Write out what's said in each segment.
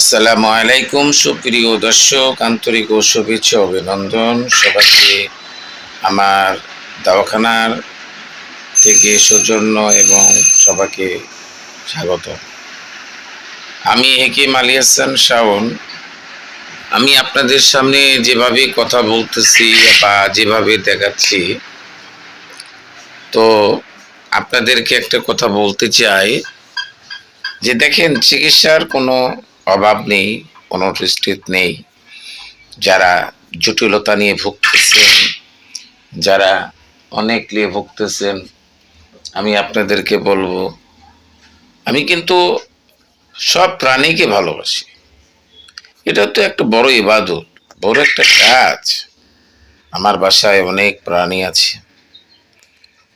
আসসালামু আলাইকুম, সুপ্রিয় দর্শক, আন্তরিক ও শুভেচ্ছা অভিনন্দন সবাইকে আমার দাওয়াখানার থেকে সৌজন্য এবং সবাইকে স্বাগত। আমি হেকিম আলী হাসান শাওন। আমি আপনাদের সামনে যেভাবে কথা বলতেছি বা যেভাবে দেখাচ্ছি, তো আপনাদেরকে একটা কথা বলতে চাই যে দেখেন, চিকিৎসার কোনো অভাব নেই রিস্ট্রিক্ট নেই। যারা জটিলতা নিয়ে ভুগতেছেন, যারা অনেক নিয়ে ভুগতেছেন, আমি আপনাদেরকে বলব, আমি কিন্তু সব প্রাণীকে ভালোবাসি। এটা তো একটা বড় ইবাদত, বড় একটা কাজ। আমার বাসায় অনেক প্রাণী আছে।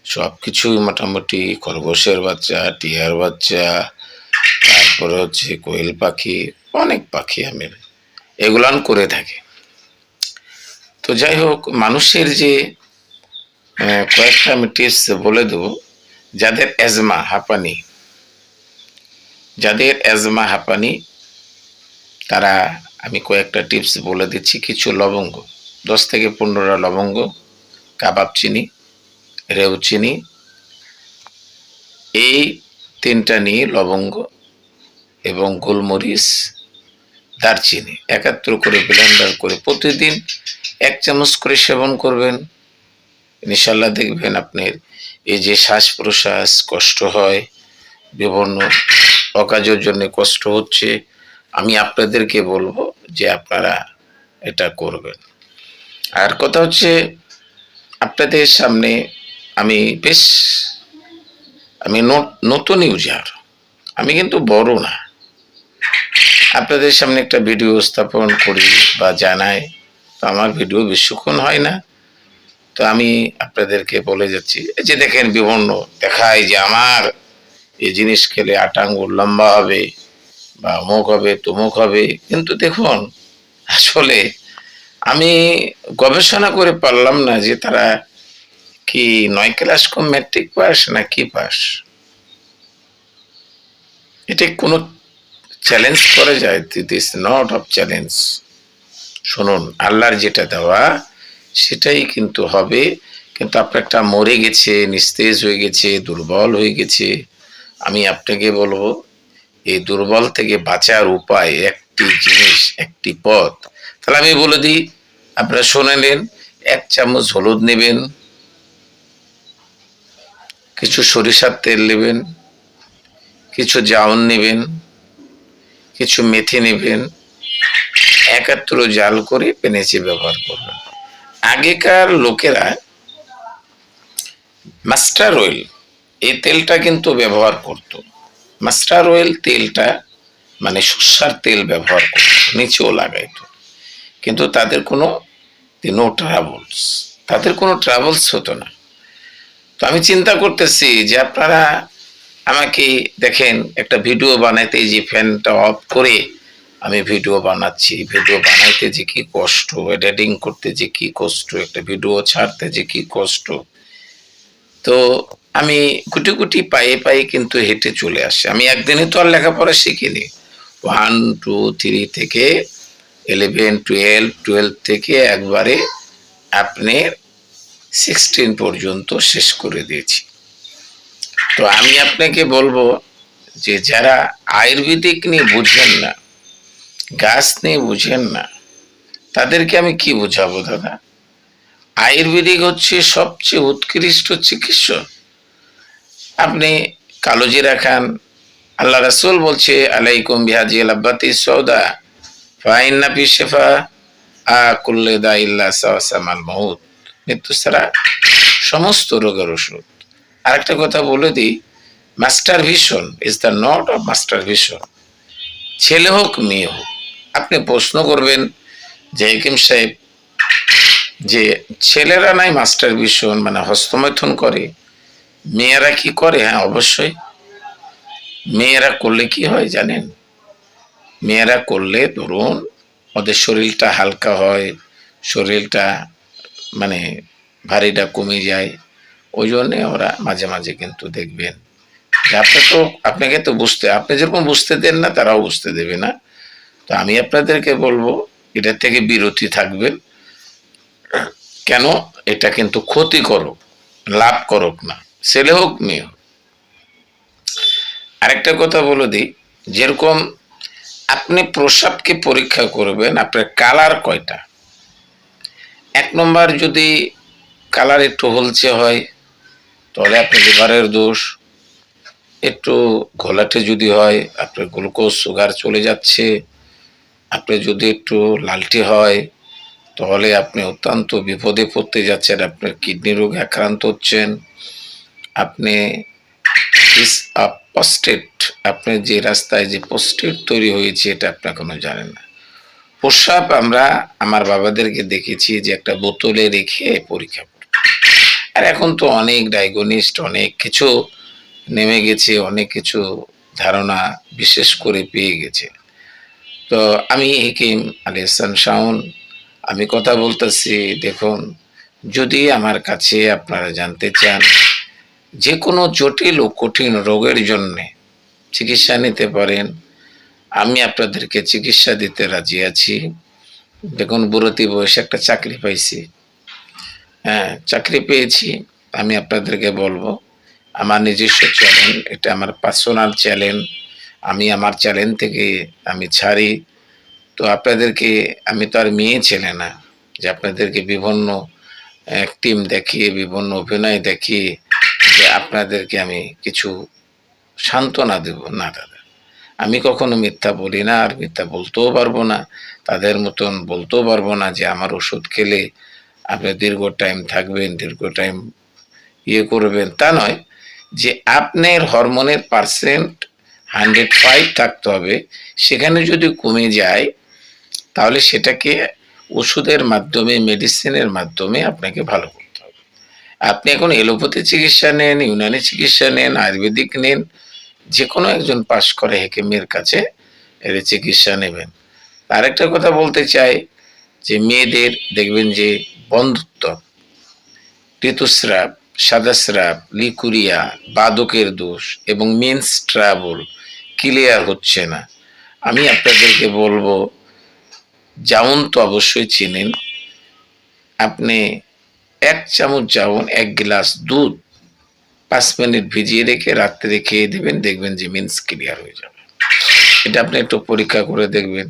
সব কিছুই মোটামুটি খরগোশের বাচ্চা, টিয়ার বাচ্চা তারপরে হচ্ছে কোয়েল পাখি, অনেক পাখি আমি এগুলান করে থাকি। তো যাই হোক, মানুষের যে কয়েকটা আমি টিপস বলে দেবো। যাদের অ্যাজমা হাঁপানি, যাদের অ্যাজমা হাঁপানি, তারা আমি কয়েকটা টিপস বলে দিচ্ছি। কিছু লবঙ্গ, দশ থেকে পনেরোটা লবঙ্গ, কাবাব চিনি, রেউ চিনি, এই তিনটা নিয়ে লবঙ্গ এবং গোলমরিচ, দারচিনি একাত্র করে ব্লেন্ডার করে প্রতিদিন এক চামচ করে সেবন করবেন। ইনশাল্লাহ দেখবেন আপনার এই যে শ্বাস প্রশ্বাস কষ্ট হয়, বিভিন্ন অকাজের জন্য কষ্ট হচ্ছে। আমি আপনাদেরকে বলব যে আপনারা এটা করবেন। আর কথা হচ্ছে আপনাদের সামনে আমি বেশ, আমি নতুন ইউজার। আমি কিন্তু বড় না। আপনাদের সামনে একটা ভিডিও স্থাপন করি বা জানাই। তো আমার ভিডিও বেশিক্ষণ হয় না। তো আমি আপনাদেরকে বলে যাচ্ছি যে দেখেন বিভিন্ন দেখায় যে আমার এই জিনিস খেলে আট আঙ্গুল লম্বা হবে বা অমুক হবে, তমুক হবে। কিন্তু দেখুন, আসলে আমি গবেষণা করে পারলাম না যে তারা কি নয় ক্লাস কম ম্যাট্রিক পাস না কি পাস। এটা কোনো চ্যালেঞ্জ করা যায়। দিস নট অফ চ্যালেঞ্জ শুনুন, আল্লাহর যেটা দেওয়া, সেটাই কিন্তু হবে। কিন্তু আপনার একটা মরে গেছে, নিস্তেজ হয়ে গেছে, দুর্বল হয়ে গেছে, আমি আপনাকে বলব, এই দুর্বল থেকে বাঁচার উপায় একটি জিনিস, একটি পথ। তাহলে আমি বলে দিই, আপনারা শুনে নেন, এক চামচ হলুদ নেবেন, কিছু সরিষার তেল নেবেন, কিছু জাউন নেবেন কিছু মেথি নেবেন একাত্র জাল করে পেনেছে ব্যবহার করবেন। আগেকার লোকেরা মাস্টার অয়েল, এই তেলটা কিন্তু ব্যবহার করত। মাস্টার অয়েল তেলটা মানে সর্ষার তেল ব্যবহার করত, নিচেও লাগাইত। কিন্তু তাদের কোনো নো ট্রাভেলস তাদের কোনো ট্রাভেলস হতো না। তো আমি চিন্তা করতেছি যে আপনারা আমাকে দেখেন, একটা ভিডিও বানাইতে যে ফ্যানটা অফ করে আমি ভিডিও বানাচ্ছি। ভিডিও বানাইতে যে কি কষ্ট এডিটিং করতে যে কি কষ্ট, একটা ভিডিও ছাড়তে যে কি কষ্ট। তো আমি গুটি গুটি পায়ে পায়ে কিন্তু হেঁটে চলে আসি। আমি একদিনে তো আর লেখাপড়া শিখিনি। ওয়ান টু থ্রি থেকে ইলেভেন টুয়েলভ টুয়েলভ থেকে একবারে আপনি সিক্সটিন পর্যন্ত শেষ করে দিয়েছি। তো আমি আপনাকে বলব যে যারা আয়ুর্বেদিক নিয়ে বুঝেন না, গাছ নিয়ে বুঝেন না, তাদেরকে আমি কি বোঝাবো দাদা? আয়ুর্বেদিক হচ্ছে সবচেয়ে উৎকৃষ্ট চিকিৎসা আপনি কালো জিরা খান আল্লাহ রাসুল বলছে, আলাইকুম বিহাজি আব্বাতি সৌদা ফাইন্না ফি শিফা, আ কুল্লে দা ইল্লা মৃত্যু ছাড়া সমস্ত রোগের ওষুধ। আরেকটা কথা বলে দিই, master vision is the not of master vision. ছেলে হোক, মেয়ে হোক, আপনি প্রশ্ন করবেন যে হেকিম সাহেব, যে ছেলেরা নাই মাস্টার ভিশন মানে হস্তমৈথুন করে, মেয়েরা কি করে? হ্যাঁ অবশ্যই। মেয়েরা করলে কি হয় জানেন? মেয়েরা করলে ধরুন, ওদের শরীরটা হালকা হয়, শরীরটা মানে ভারীটা কমে যায় ওই জন্যে ওরা মাঝে মাঝে কিন্তু দেখবেন আপনি তো, আপনাকে তো বুঝতে, আপনি যেরকম বুঝতে দেন না, তারাও বুঝতে দেবে না। তো আমি আপনাদেরকে বলব, এটা থেকে বিরতি থাকবেন। কেন? এটা কিন্তু ক্ষতি করুক, লাভ করুক না, ছেলে হোক, মেয়ে হোক। আরেকটা কথা বলে দিই, যেরকম আপনি প্রসাবকে পরীক্ষা করবেন, আপনার কালার কয়টা? এক নম্বর যদি কালার একটু হলচে হয় তাহলে আপনার লিভারের দোষ। একটু ঘোলাটে যদি হয়, আপনার গ্লুকোজ, সুগার চলে যাচ্ছে, আপনি যদি একটু লালটে হয়, তাহলে আপনি অত্যন্ত বিপদে পড়তে যাচ্ছেন, আপনার কিডনি রোগে আক্রান্ত হচ্ছেন। আপনি ইস আপ পোস্টেট আপনার যে রাস্তায় যে পোস্টেট তৈরি হয়েছে, এটা আপনি কোনো জানেন না। প্রস্রাব আমরা আমার বাবাদেরকে দেখেছি যে একটা বোতলে রেখে পরীক্ষা আর এখন তো অনেক ডায়াগনিস্ট, অনেক কিছু নেমে গেছে, অনেক কিছু ধারণা বিশেষ করে পেয়ে গেছে। তো আমি হেকিম আলী হাসান শাওন, আমি কথা বলতেছি, দেখুন, যদি আমার কাছে আপনারা জানতে চান যে কোনো জটিল ও কঠিন রোগের জন্যে চিকিৎসা নিতে পারেন, আমি আপনাদেরকে চিকিৎসা দিতে রাজি আছি। দেখুন, বুড়তি বয়সে একটা চাকরি পাইছি। হ্যাঁ চাকরি পেয়েছি, আমি আপনাদেরকে বলব। আমার নিজস্ব চ্যানেল এটা আমার পার্সোনাল চ্যানেল আমি আমার চ্যানেল থেকে আমি ছাড়ি। তো আপনাদেরকে, আমি তো আর মেয়ে ছেলে না, যে আপনাদেরকে বিভিন্ন টিম দেখিয়ে, বিভিন্ন অভিনয় দেখিয়ে, যে আপনাদেরকে আমি কিছু সান্ত্বনা দেব। না, দাদা, আমি কখনো মিথ্যা বলি না, আর মিথ্যা বলতেও পারব না। তাদের মতন বলতেও পারব না যে আমার ওষুধ খেলে আপনি দীর্ঘ টাইম থাকবেন, দীর্ঘ টাইম ইয়ে করবেন। তা নয় যে আপনার হরমোনের পার্সেন্ট হান্ড্রেড ফাইভ থাকতে হবে, সেখানে যদি কমে যায়, তাহলে সেটাকে ওষুধের মাধ্যমে মেডিসিনের মাধ্যমে আপনাকে ভালো করতে হবে। আপনি এখন এলোপ্যাথি চিকিৎসা নেন, ইউনানি চিকিৎসা নেন, আয়ুর্বেদিক নেন যে কোনো একজন পাশ করে হেকেমের কাছে এর চিকিৎসা নেবেন। আরেকটা কথা বলতে চাই যে মেয়েদের দেখবেন যে বন্ধুত্ব। ঋতুস্রাব সাদাস্রাব লিকুরিয়া, বাদকের দোষ এবং মেন্স ট্রাবল ক্লিয়ার হচ্ছে না। আমি আপনাদেরকে বলব জাউন তো অবশ্যই চেনেন। আপনি এক চামচ জাউন এক গ্লাস দুধ পাঁচ মিনিট ভিজিয়ে রেখে রাত্রে খেয়ে দেবেন, দেখবেন যে মিন্স ক্লিয়ার হয়ে যাবে। এটা আপনি একটু পরীক্ষা করে দেখবেন।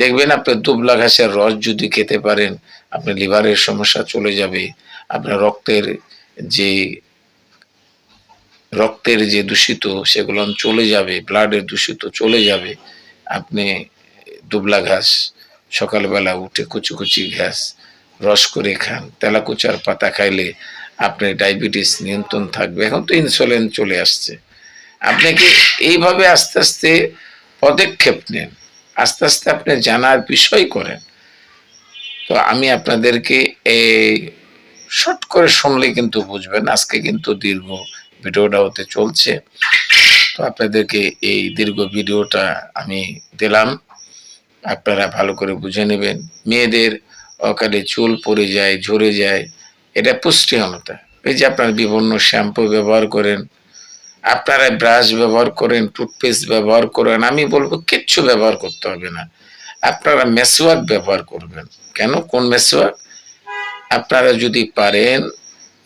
দেখবেন আপনার দুবলা ঘাসের রস যদি খেতে পারেন আপনার লিভারের সমস্যা চলে যাবে, আপনার রক্তের যে রক্তের যে দূষিত সেগুলো চলে যাবে, ব্লাডের দূষিত চলে যাবে। আপনি দুবলা ঘাস, সকালবেলা উঠে কুচি কুচি ঘাস, রস করে খান, তেলাকুচার পাতা খাইলে আপনার ডায়াবেটিস নিয়ন্ত্রণ থাকবে। এখন তো ইনসুলিন চলে আসছে। আপনি কি এইভাবে আস্তে আস্তে পদক্ষেপ নেন? আস্তে আস্তে আপনি জানার বিষয় করেন। তো আমি আপনাদেরকে এই শর্ট করে শুনলে কিন্তু বুঝবেন, আজকে কিন্তু দীর্ঘ ভিডিওটা হতে চলছে। তো আপনাদেরকে এই দীর্ঘ ভিডিওটা আমি দিলাম। আপনারা ভালো করে বুঝে নেবেন। মেয়েদের অকালে চুল পড়ে যায়, ঝরে যায়, এটা পুষ্টিহীনতা। এই যে আপনারা বিভিন্ন শ্যাম্পু ব্যবহার করেন, আপনারা ব্রাশ ব্যবহার করেন, টুথপেস্ট ব্যবহার করেন, আমি বলব কিচ্ছু ব্যবহার করতে হবে না। আপনারা মেসওয়াক ব্যবহার করবেন। কেন? কোন মেসওয়াক আপনারা যদি পারেন,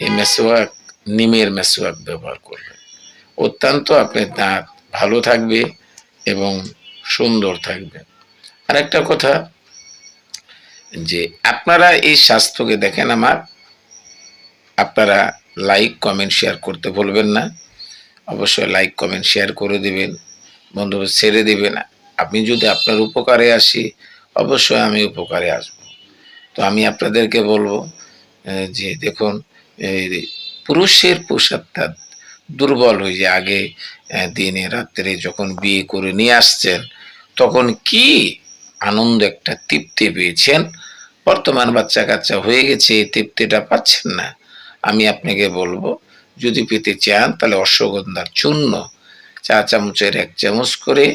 এই মেসওয়াক নিমের মেসওয়াক ব্যবহার করবেন। অত্যন্ত আপনার দাঁত ভালো থাকবে এবং সুন্দর থাকবে। আরেকটা কথা, যে আপনারা এই স্বাস্থ্যকে দেখেন আমার, আপনারা লাইক কমেন্ট শেয়ার করতে ভুলবেন না। অবশ্যই লাইক কমেন্ট শেয়ার করে দিবেন। বন্ধু ছেড়ে দিবেন। আমি যদি আপনার উপকারে আসি, অবশ্যই আমি উপকারে আসব। তো আমি আপনাদেরকে বলব যে দেখুন পুরুষের পোশাকটা দুর্বল হয়ে যায়। আগে দিনে রাত্রে যখন বিয়ে করে নিয়ে আসছেন, তখন কি আনন্দ একটা তৃপ্তি পেয়েছেন? বর্তমান বাচ্চা কাচ্চা হয়ে গেছে, এই তৃপ্তিটা পাচ্ছেন না। আমি আপনাকে বলব, যদি পেতে চান, তাহলে অশ্বগন্ধার চূর্ণ, চা চামচের এক চামচ করে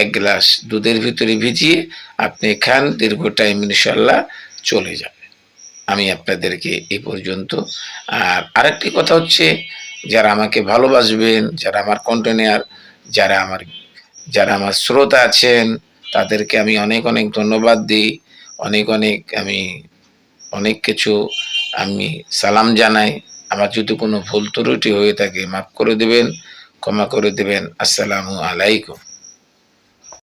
এক গ্লাস দুধের ভিতরে ভিজিয়ে আপনি খান, দীর্ঘ টাইম ইনশাল্লাহ চলে যাবে। আমি আপনাদেরকে এ পর্যন্ত, আর আরেকটি কথা হচ্ছে, যারা আমাকে ভালোবাসবেন, যারা আমার কন্টেনার যারা আমার যারা আমার শ্রোতা আছেন, তাদেরকে আমি অনেক অনেক ধন্যবাদ দিই। অনেক অনেক আমি, অনেক কিছু আমি সালাম জানাই। আমার যদি কোনো ভুল ত্রুটি হয়ে থাকে, মাফ করে দেবেন, ক্ষমা করে দেবেন। আসসালামু আলাইকুম।